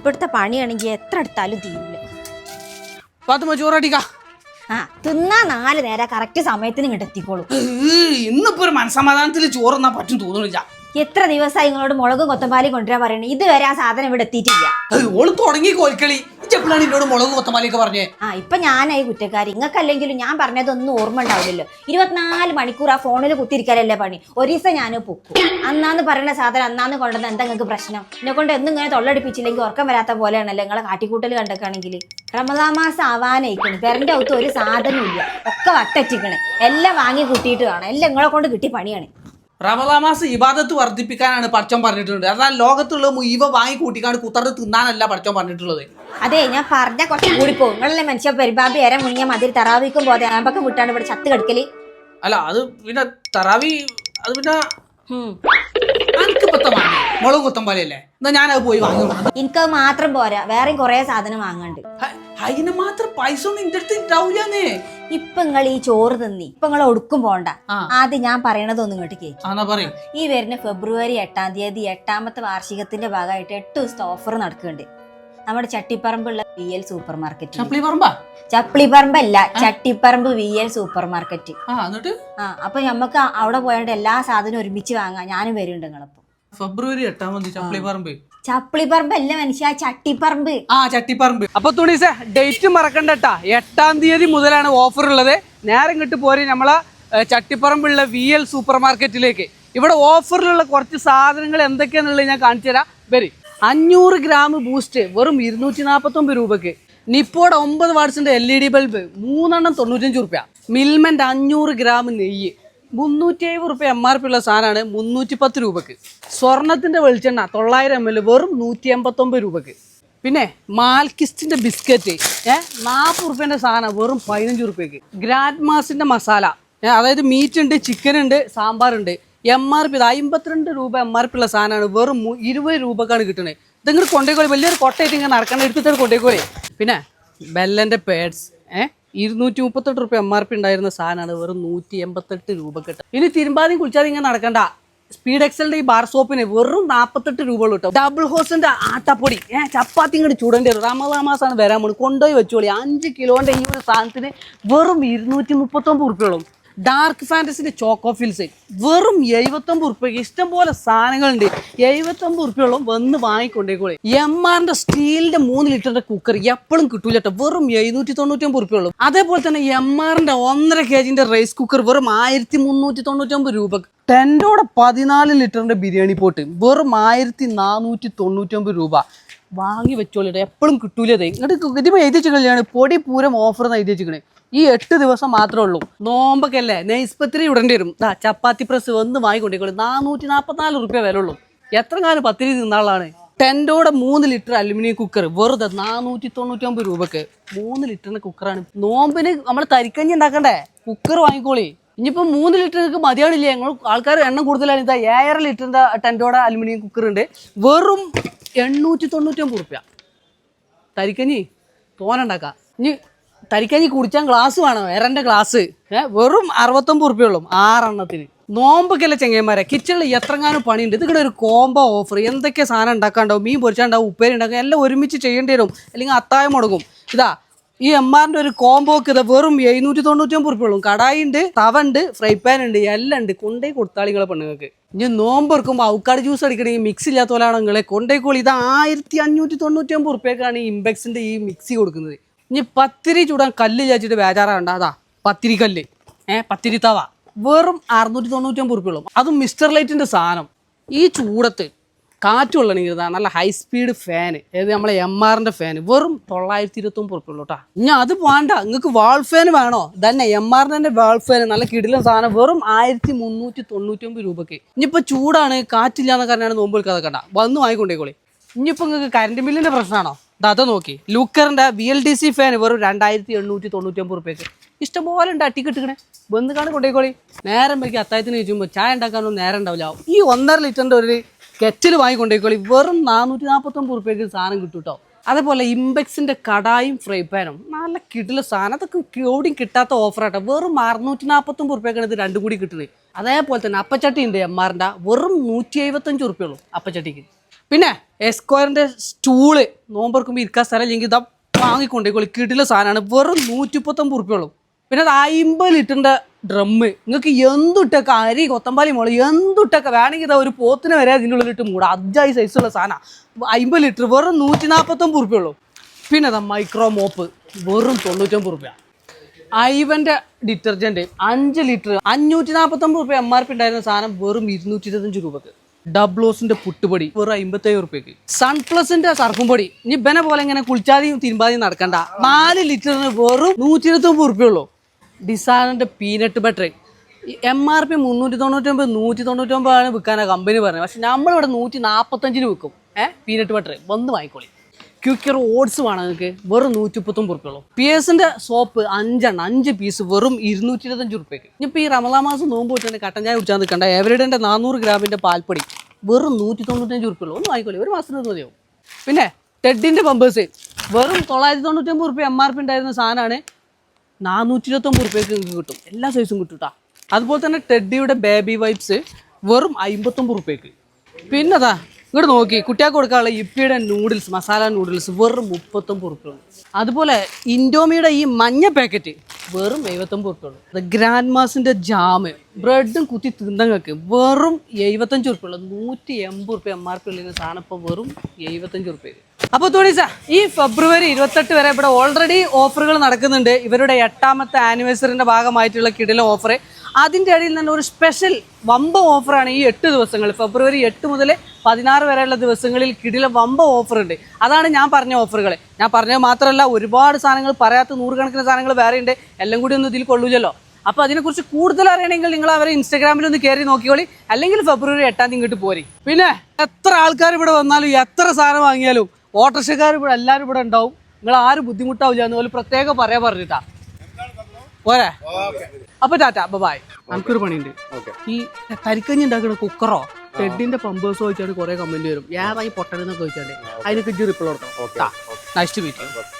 ഇവിടുത്തെ പണിയാണെങ്കിൽ എത്ര എടുത്താലും തീരില്ല പാത്തുമ്മ ചോറടിക്ക. ആ തിന്നാ നാല് നേരം കറക്റ്റ് സമയത്തിന് ഇങ്ങോട്ട് എത്തിക്കോളൂ. ഇന്നിപ്പോ ഒരു മനസമാധാനത്തിൽ ചോറുന്നാ പറ്റും തോന്നുന്നില്ല എത്ര ദിവസമായി നിങ്ങളോട് മുളകും കൊത്തമ്പാലി കൊണ്ടുവരാൻ പറയണേ? ഇതുവരെ ആ സാധനം ഇവിടെ എത്തിയിട്ടില്ല. ഓൾ തുടങ്ങി കോൽക്കളി. എപ്പോഴാണ് എന്നോട് മുളകും പറഞ്ഞേ? ആ ഇപ്പൊ ഞാനായി കുറ്റക്കാരി. ഇങ്ങക്കല്ലെങ്കിലും ഞാൻ പറഞ്ഞതൊന്നും ഓർമ്മ ഉണ്ടാവില്ലല്ലോ. ഇരുപത്തിനാല് മണിക്കൂർ ആ ഫോണിൽ കുത്തിയിരിക്കാനല്ലേ പണി? ഒരു ദിവസം ഞാൻ പൊക്കും. അന്നാന്ന് പറയുന്ന സാധനം അന്നാന്ന് കൊണ്ടുവന്ന എന്താ നിങ്ങൾക്ക് പ്രശ്നം? എന്നെ കൊണ്ട് എന്നും ഇങ്ങനെ തൊള്ളടിപ്പിച്ചില്ലെങ്കിൽ ഉറക്കം വരാത്ത പോലെയാണല്ലോ നിങ്ങളെ കാട്ടിക്കൂട്ടൽ കണ്ടൊക്കെയാണെങ്കിൽ റമദാ മാസം ആവാനായിക്കണ്. പെരന്റെ അകത്ത് ഒരു സാധനവും ഇല്ല. ഒക്കെ വട്ടറ്റിക്കണ്. എല്ലാം വാങ്ങി കൂട്ടിയിട്ട് കാണാം എല്ലാം നിങ്ങളെ കൊണ്ട് കിട്ടി പണിയാണ്. റമദാമാസ് ഇബാദത്ത് വർദ്ധിപ്പിക്കാനാണ് പഠിച്ചോൻ പറഞ്ഞിട്ടുള്ളത്. എന്നാൽ ലോകത്തുള്ള മുയവ വാങ്ങി കൂട്ടിക്കാണ്ട് കുത്തറ് തിന്നാനല്ല പഠിച്ചോൻ പറഞ്ഞിട്ടുള്ളത്. അതെ ഞാൻ പറഞ്ഞ കുറച്ച് കൂടി പോകും നിങ്ങളല്ലേ മനുഷ്യ പരിപാടി വരെ മുങ്ങിയ മതിൽ തറാവിക്കും പോതെ ആമ്പക്കം വിട്ടാണ് ഇവിടെ ചത്ത് കിടക്കൽ? അല്ല അത് പിന്നെ തറാവി അത് പിന്നെ മുളക് കുത്തം പോലെയല്ലേ? എന്നാ ഞാനത് പോയി വാങ്ങി. എനിക്കത് മാത്രം പോരാ. വേറെയും കുറേ സാധനം വാങ്ങാണ്ട്. അതിന് മാത്രം പൈസ ഒന്നും ഇന്റെ അടുത്ത് ഇപ്പൊ നിങ്ങൾ ഈ ചോറ് തിന്നി. ഇപ്പൊ നിങ്ങൾ ഒടുക്കും പോണ്ട. ആദ്യം ഞാൻ പറയണതൊന്നും ഇങ്ങോട്ട് കേൾക്കും ഈ വരുന്ന ഫെബ്രുവരി എട്ടാം തീയതി എട്ടാമത്തെ വാർഷികത്തിന്റെ ഭാഗമായിട്ട് എട്ട് ദിവസത്തെ ഓഫർ നടക്കുന്നുണ്ട്. നമ്മുടെ ചട്ടിപ്പറമ്പുള്ള വി എൽ സൂപ്പർ മാർക്കറ്റ് ചപ്പിളി പറമ്പാ ചപ്പിളിപ്പറമ്പല്ല Chattiparamba V L super market ആ അപ്പൊ നമുക്ക് അവിടെ പോയാണ്ട് എല്ലാ സാധനവും ഒരുമിച്ച് വാങ്ങാം. ഞാനും വരുന്നുണ്ട് നിങ്ങളപ്പോ ഫെബ്രുവരി എട്ടാം തീയതി ചപ്പിളി പറമ്പ് ചപ്പിളിപ്പറമ്പ്. അല്ല മനുഷ്യ ചട്ടിപ്പറമ്പ്. ആ ചട്ടിപ്പറമ്പ്. അപ്പൊ തുണീസേ ഡേറ്റ് മറക്കണ്ടട്ടാ എട്ടാം തീയതി മുതലാണ് ഓഫർ ഉള്ളത്. നേരം കിട്ടി പോരെ നമ്മളെ ചട്ടിപ്പറമ്പുള്ള വി എൽ സൂപ്പർ മാർക്കറ്റിലേക്ക് ഇവിടെ ഓഫറിലുള്ള കുറച്ച് സാധനങ്ങൾ എന്തൊക്കെയാന്നുള്ളത് ഞാൻ കാണിച്ചു തരാം. വരി. അഞ്ഞൂറ് ഗ്രാം ബൂസ്റ്റ് വെറും ഇരുന്നൂറ്റി നാൽപ്പത്തൊമ്പത് രൂപക്ക് നിപ്പോടെ ഒമ്പത് വാട്സിന്റെ എൽ ഇ ഡി ബൾബ് മൂന്നെണ്ണം തൊണ്ണൂറ്റഞ്ച് റുപ്യ. മിൽമന്റെ അഞ്ഞൂറ് ഗ്രാം നെയ്യ്. മുന്നൂറ്റി അയ്യൂ റുപ്യ എം ആർ പി ഉള്ള സാധനമാണ് മുന്നൂറ്റി പത്ത് രൂപക്ക്. സ്വർണത്തിന്റെ വെളിച്ചെണ്ണ തൊള്ളായിരം എം എൽ വെറും നൂറ്റി എൺപത്തൊമ്പത് രൂപക്ക്. പിന്നെ മാൽക്കിസ്റ്റിന്റെ ബിസ്ക്കറ്റ് ഏഹ് നാൽപ്പത് റുപ്യന്റെ സാധനം വെറും പതിനഞ്ച് റുപ്യക്ക്. ഗ്രാൻഡ് മാസിന്റെ മസാല അതായത് മീറ്റ് ഉണ്ട് ചിക്കൻ ഉണ്ട് സാമ്പാറുണ്ട് എം ആർ പി അമ്പത്തിരണ്ട് രൂപ എം ആർ പി ഉള്ള സാധനമാണ് വെറും ഇരുപത് രൂപക്കാണ് കിട്ടുന്നത്. ഇതെങ്ങനെ കൊണ്ടേക്കോളി വലിയൊരു കൊട്ടയത്തിങ്ങനെ ഇങ്ങനെ നടക്കണ്ട എടുത്തിട്ട് കൊണ്ടേക്കോളി. പിന്നെ ബെല്ലന്റെ പേഡ്സ് ഏഹ് ഇരുന്നൂറ്റി മുപ്പത്തെട്ട് റുപ്യ എം ആർ പി ഉണ്ടായിരുന്ന സാധനമാണ് വെറും നൂറ്റി എൺപത്തെട്ട് രൂപ കിട്ടും ഇനി തിരുമ്പാതി കുളിച്ചാൽ ഇങ്ങനെ നടക്കണ്ട. സ്പീഡ് എക്സലിന്റെ ഈ ബാർ സോപ്പിന് വെറും നാൽപ്പത്തെട്ട് രൂപ കിട്ടും. ഡബിൾ ഹോസിന്റെ ആട്ടപ്പൊടി. ഏഹ് ചപ്പാത്തി ഇങ്ങോട്ട് ചൂടേണ്ടി വരും. റമദാമാസാണ് വരാൻ പോണി കൊണ്ടുപോയി വെച്ചോളി. അഞ്ച് കിലോന്റെ ഈ ഒരു സാധനത്തിന് വെറും ഇരുന്നൂറ്റി മുപ്പത്തൊമ്പത് റുപ്യോളം ഡാർക്ക് ഫാന്റസിന്റെ ചോക്കോ ഫിൽസ് വെറും എഴുപത്തൊമ്പത് ഉറുപ്പ്യക്ക് ഇഷ്ടംപോലെ സാധനങ്ങളുണ്ട്. എഴുപത്തൊമ്പത് ഉറുപ്പ്യോളം വന്ന് വാങ്ങിക്കൊണ്ടേക്കോളെ. എം ആറിന്റെ സ്റ്റീലിന്റെ മൂന്ന് ലിറ്ററിന്റെ കുക്കർ എപ്പോഴും കിട്ടൂല ട്ടോ വെറും എഴുന്നൂറ്റി തൊണ്ണൂറ്റൊമ്പത് ഉറുപ്പ്യോളം അതേപോലെ തന്നെ എം ആറിന്റെ ഒന്നര കെ ജിന്റെ റൈസ് കുക്കർ വെറും ആയിരത്തി മുന്നൂറ്റി തൊണ്ണൂറ്റൊമ്പത് രൂപ ടെന്റോടെ പതിനാല് ലിറ്ററിന്റെ ബിരിയാണി പോട്ട് വെറും ആയിരത്തി നാനൂറ്റി തൊണ്ണൂറ്റൊമ്പത് രൂപ. വാങ്ങി വെച്ചോളിട്ട് എപ്പോഴും കിട്ടൂലതേ. ഇങ്ങോട്ട് ഇതിപ്പോൾ എഴുതി വെച്ചിട്ടാണ് പൊടി പൂരം ഓഫർ എന്ന് എഴുതി വെച്ചിക്കണേ ഈ എട്ട് ദിവസം മാത്രമേ ഉള്ളൂ. നോമ്പൊക്കെ അല്ലേ നെയ്സ്പത്രി ഇടേണ്ടി വരും. ദാ ചപ്പാത്തി പ്രസ് ഒന്ന് വാങ്ങിക്കൊണ്ടിരിക്കും നാനൂറ്റി നാൽപ്പത്തിനാല് റുപ്യ വില ഉള്ളൂ. എത്ര കാലം പത്തിരി തിന്നാളാണ് ടെൻഡോടെ മൂന്ന് ലിറ്റർ അലുമിനിയം കുക്കർ വെറുതെ നാനൂറ്റി തൊണ്ണൂറ്റി ഒമ്പത് രൂപക്ക് മൂന്ന് ലിറ്ററിന് കുക്കറാണ്. നോമ്പിന് നമ്മൾ തരിക്കഞ്ഞി ഉണ്ടാക്കണ്ടേ? കുക്കർ വാങ്ങിക്കോളി. ഇനിയിപ്പോൾ മൂന്ന് ലിറ്ററിന് മതിയാണില്ലേ ഞങ്ങൾ ആൾക്കാർ എണ്ണം കൂടുതലാണ്. ഇതാ ഏഴര ലിറ്ററിന്റെ ടെൻഡോടെ അലുമിനിയം കുക്കർ ഉണ്ട്. വെറും എണ്ണൂറ്റി തൊണ്ണൂറ്റി ഒമ്പത് റുപ്യ. തരിക്കഞ്ഞി തോനുണ്ടാക്കാം ഇനി തരിക്കഞ്ഞി കുടിച്ചാൽ ഗ്ലാസ് വേണം എറന്റെ ഗ്ലാസ് വെറും അറുപത്തൊമ്പത് റുപ്യുള്ളൂ ആറെണ്ണത്തിന്. നോമ്പൊക്കെയല്ല ചെങ്ങന്മാരെ കിച്ചണിൽ എത്രങ്ങാനും പണിയുണ്ട്. ഇതിവിടെ ഒരു കോംബോ ഓഫർ എന്തൊക്കെ സാധനം ഉണ്ടാക്കാണ്ടാവും? മീൻ പൊരിച്ചാണ്ടാവും ഉപ്പേരി ഉണ്ടാക്കും എല്ലാം ഒരുമിച്ച് ചെയ്യേണ്ടി വരും. അല്ലെങ്കിൽ അത്തായം മുടങ്ങും. ഇതാ ഈ എം ഒരു കോംബോക്ക് ഇത് വെറും എഴുന്നൂറ്റി തൊണ്ണൂറ്റൊമ്പത് റുപ്യുള്ളൂ കടായി ഉണ്ട് തവ ഉണ്ട് ഫ്രൈ പാൻ ഉണ്ട് എല്ലാം ഉണ്ട്. കൊണ്ടേ കൊടുത്താളികളെ പെണ്ണുങ്ങൾക്ക്. ഇനി നോമ്പ് എടുക്കുമ്പോൾ ഔക്കാട് ജ്യൂസ് അടിക്കണമെങ്കിൽ മിക്സി ഇല്ലാത്ത പോലെയാണോ കൊണ്ടേക്കോളി ഇത് ആയിരത്തി അഞ്ഞൂറ്റി തൊണ്ണൂറ്റി ഒമ്പത് റുപ്യക്കാണ് ഈ ഇമ്പെക്സിന്റെ ഈ മിക്സി കൊടുക്കുന്നത്. ഇനി പത്തിരി ചൂടാൻ കല്ല് ചാച്ചിട്ട് ബേജാറാണ്ട അതാ പത്തിരി കല്ല്. ഏഹ് പത്തിരി തവ. വെറും അറുന്നൂറ്റി തൊണ്ണൂറ്റൊമ്പത് റുപ്യുള്ളൂ അതും മിസ്റ്റർ ലൈറ്റിന്റെ സാധനം. ഈ ചൂടത്ത് കാറ്റ് കൊള്ളണമെങ്കിൽ നല്ല ഹൈ സ്പീഡ് ഫാന് അതായത് നമ്മളെ എം ആറിന്റെ ഫാന് വെറും തൊള്ളായിരത്തി ഇരുപത്തൊമ്പത് റുപ്യുള്ളൂ കേട്ടോ ഇനി അത് വേണ്ട. നിങ്ങൾക്ക് വാൾ ഫാൻ വേണോ? തന്നെ എം ആറിന്റെ തന്നെ വാൾ ഫാൻ നല്ല കിടിലൻ സാധനം. വെറും ആയിരത്തി മുന്നൂറ്റി തൊണ്ണൂറ്റൊമ്പത് രൂപയ്ക്ക് ഇനിയിപ്പോൾ ചൂടാണ് കാറ്റില്ലാന്ന കാരണമാണ് നോമ്പ് എടുക്കാതെ കണ്ട വന്ന് വാങ്ങിക്കൊണ്ടേക്കോളി. ഇനിയിപ്പോൾ നിങ്ങൾക്ക് കറണ്ട് ബില്ലിന്റെ പ്രശ്നമാണോ ദാ നോക്കി. ലൂക്കറിന്റെ V L D C fan വെറും രണ്ടായിരത്തി എണ്ണൂറ്റി തൊണ്ണൂറ്റി ഒമ്പത് റുപ്യക്ക്. ഇഷ്ടംപോലെ ഉണ്ട് അട്ടി കിട്ടുകണേ വന്ന് കാണി കൊണ്ടേക്കോളി നേരം വയ്ക്ക് അത്തായത്തിന് ചോദിക്കുമ്പോൾ ചായ ഉണ്ടാക്കാനൊന്നും നേരം ഉണ്ടാവില്ല. ഈ ഒന്നര ലിറ്ററിന്റെ ഒരു കെറ്റിൽ വാങ്ങിക്കൊണ്ടേക്കോളി വെറും നാനൂറ്റി നാൽപ്പത്തൊമ്പത് റുപ്യക്ക് സാധനം കിട്ടും കേട്ടോ അതേപോലെ ഇമ്പെക്സിന്റെ കടായും ഫ്രൈ പാനും. നല്ല കിടില സാധനം. അതൊക്കെ എവിടെയും കിട്ടാത്ത ഓഫറാട്ടോ വെറും അറുന്നൂറ്റി നാൽപ്പത്തൊമ്പത് റുപ്യക്കാണ് ഇത് രണ്ടും കൂടി കിട്ടുന്നത് അതേപോലെ തന്നെ അപ്പച്ചട്ടി ഉണ്ട് എം ആറിന്റെ വെറും നൂറ്റി എഴുപത്തഞ്ച് റുപ്യുള്ളൂ അപ്പച്ചട്ടിക്ക്. പിന്നെ എസ്ക്വയറിന്റെ സ്റ്റൂൾ നോമ്പറക്കുമ്പോൾ ഇരിക്കാൻ സ്ഥലം ഇല്ലെങ്കിൽ ഇതാ വാങ്ങിക്കൊണ്ടേ കിട്ടില്ല സാധനമാണ്. വെറും നൂറ്റിപ്പത്തൊമ്പത് ഉറുപ്പ്യുള്ളൂ പിന്നെ അത് അമ്പത് ലിറ്ററിന്റെ ഡ്രമ്മ് നിങ്ങൾക്ക് എന്തുട്ടൊക്കെ അരി കൊത്തമ്പാലി മോളി എന്തുട്ടൊക്കെ വേണമെങ്കിൽ ഇതാ ഒരു പോത്തിന് വരെ അതിന്റെ ഉള്ളിലിട്ട് മൂടാം. അഞ്ചായി സൈസുള്ള സാധനം. അമ്പത് ലിറ്റർ വെറും നൂറ്റി നാൽപ്പത്തൊമ്പത് ഉറുപ്പ്യുള്ളൂ പിന്നെ അതാ മൈക്രോ മോപ്പ് വെറും തൊണ്ണൂറ്റൊമ്പത് റുപ്യ ഐവന്റെ ഡിറ്റർജന്റ് അഞ്ച് ലിറ്റർ അഞ്ഞൂറ്റി നാൽപ്പത്തൊമ്പത് റുപ്യ എം ആർ പി ഉണ്ടായിരുന്ന സാധനം വെറും ഇരുന്നൂറ്റി ഇരുപത്തഞ്ച് രൂപക്ക്. ഡബ്ലോസിന്റെ പുട്ടുപൊടി വെറും അമ്പത്തേഴ് റുപ്യക്ക് സൺപ്ലസിന്റെ സർഫുംപൊടി. ഇനി ബനെ പോലെ ഇങ്ങനെ കുളിച്ചാതെയും തിരുമ്പാതെയും നടക്കണ്ട. നാല് ലിറ്ററിന് വെറും നൂറ്റി ഇരുപത്തൊമ്പത് റുപ്യ ഉള്ളൂ ഡിസാനിന്റെ peanut butter M R P മുന്നൂറ്റി തൊണ്ണൂറ്റൊമ്പത് നൂറ്റി തൊണ്ണൂറ്റൊമ്പതാണ് വിൽക്കാനാണ് കമ്പനി പറഞ്ഞത്. പക്ഷെ നമ്മളിവിടെ നൂറ്റി നാൽപ്പത്തഞ്ചിന് വിൽക്കും. ഏഹ് പീനട്ട് ബട്ടർ വന്ന് വാങ്ങിക്കോളി. ക്യൂക്കർ ഓട്സ് വേണം നിങ്ങൾക്ക് വെറും നൂറ്റി മുപ്പത്തൊമ്പത് റുപ്യുള്ളൂ പി എസിന്റെ സോപ്പ് അഞ്ചെണ്ണം അഞ്ച് പീസ് വെറും ഇരുന്നൂറ്റി ഇരുപത്തഞ്ച് റുപ്യക്ക് ഇനിയിപ്പോൾ ഈ റമദാ മാസം നോമ്പ് വിട്ടുണ്ടെങ്കിൽ കട്ടൻ ചായ കുടിച്ചാൽ നിൽക്കണ്ട എവരിഡന്റെ നാനൂറ് ഗ്രാമിന്റെ പാൽപ്പൊടി വെറും നൂറ്റി തൊണ്ണൂറ്റഞ്ച് റുപ്യുള്ളൂ ഒന്നും ആയിക്കോളി. ഒരു മാസത്തിന് മതിയാവും. പിന്നെ ടെഡിന്റെ പമ്പേഴ്സ് വെറും തൊള്ളായിരത്തി തൊണ്ണൂറ്റൊമ്പത് റുപ്യ എം ആർ പി ഉണ്ടായിരുന്ന സാധനമാണ് നാനൂറ്റി ഇരുപത്തൊമ്പത് റുപ്യക്ക് നിങ്ങൾക്ക് കിട്ടും. എല്ലാ സൈസും കേട്ടോ അതുപോലെ തന്നെ ടെഡിയുടെ ബേബി വൈപ്സ് വെറും അമ്പത്തൊമ്പത് റുപ്യക്ക് പിന്നെതാ ഇങ്ങോട്ട് നോക്കി കുട്ടികൾക്ക് കൊടുക്കാനുള്ള ഇപ്പിയുടെ നൂഡിൽസ് മസാല നൂഡിൽസ് വെറും മുപ്പത്തൊമ്പത് റുപ്യ അതുപോലെ ഇൻഡോമിയുടെ ഈ മഞ്ഞ പാക്കറ്റ് വെറും എഴുപത്തൊമ്പത് റുപ്യ അത് ഗ്രാൻഡ് മാസിന്റെ ജാമ് ബ്രെഡും കുത്തി തിന്നങ്ങൾക്ക് വെറും എഴുപത്തഞ്ച് റുപ്യ ഉള്ളൂ. നൂറ്റി എൺപത് റുപ്യ എം ആർ പി ഉള്ള സാധനം ഇപ്പോൾ വെറും എഴുപത്തഞ്ച് റുപ്യ അപ്പോൾ സാ ഈ ഫെബ്രുവരി ഇരുപത്തെട്ട് വരെ ഇവിടെ ഓൾറെഡി ഓഫറുകൾ നടക്കുന്നുണ്ട്. ഇവരുടെ എട്ടാമത്തെ ആനിവേഴ്സറിന്റെ ഭാഗമായിട്ടുള്ള കിടിലം ഓഫർ അതിന്റെ ഇടയിൽ തന്നെ ഒരു സ്പെഷ്യൽ വമ്പ ഓഫറാണ് ഈ എട്ട് ദിവസങ്ങൾ. ഫെബ്രുവരി എട്ട് മുതൽ പതിനാറ് വരെയുള്ള ദിവസങ്ങളിൽ കിടില വമ്പ ഓഫർ ഉണ്ട് അതാണ് ഞാൻ പറഞ്ഞ ഓഫറുകൾ ഞാൻ പറഞ്ഞത് മാത്രമല്ല ഒരുപാട് സാധനങ്ങൾ പറയാത്ത നൂറുകണക്കിന് സാധനങ്ങൾ വേറെ ഉണ്ട്. എല്ലാം കൂടി ഒന്നും ഇതിൽ കൊള്ളൂല്ലോ അപ്പോൾ അതിനെക്കുറിച്ച് കൂടുതൽ അറിയണമെങ്കിൽ നിങ്ങൾ അവരെ ഇൻസ്റ്റാഗ്രാമിൽ ഒന്ന് കയറി നോക്കിക്കോളി. അല്ലെങ്കിൽ ഫെബ്രുവരി എട്ടാം തീയതി ഇങ്ങോട്ട് പോരി. പിന്നെ എത്ര ആൾക്കാർ ഇവിടെ വന്നാലും എത്ര സാധനം വാങ്ങിയാലും ഓട്ടോറിക്ഷക്കാർ ഇവിടെ എല്ലാവരും ഇവിടെ ഉണ്ടാവും. നിങ്ങൾ ആരും ബുദ്ധിമുട്ടാവില്ല എന്ന് പോലെ പ്രത്യേകം പറയാൻ പറഞ്ഞിട്ടാ. പോരെ? അപ്പൊ ടാറ്റ ബായ് നമുക്കൊരു പണിയുണ്ട്. ഈ കരിക്കഞ്ഞി ഉണ്ടാക്കുന്ന കുക്കറോ? ടെഡിന്റെ പമ്പേഴ്സ് ചോദിച്ചാണ് കുറെ കമന്റ് വരും. ഏതായി പൊട്ടനെന്നൊക്കെ ചോദിച്ചാണ്ട് അതിനൊക്കെ ഇജ്ജ് റിപ്ലൈ കൊടുക്കണം. Nice to meet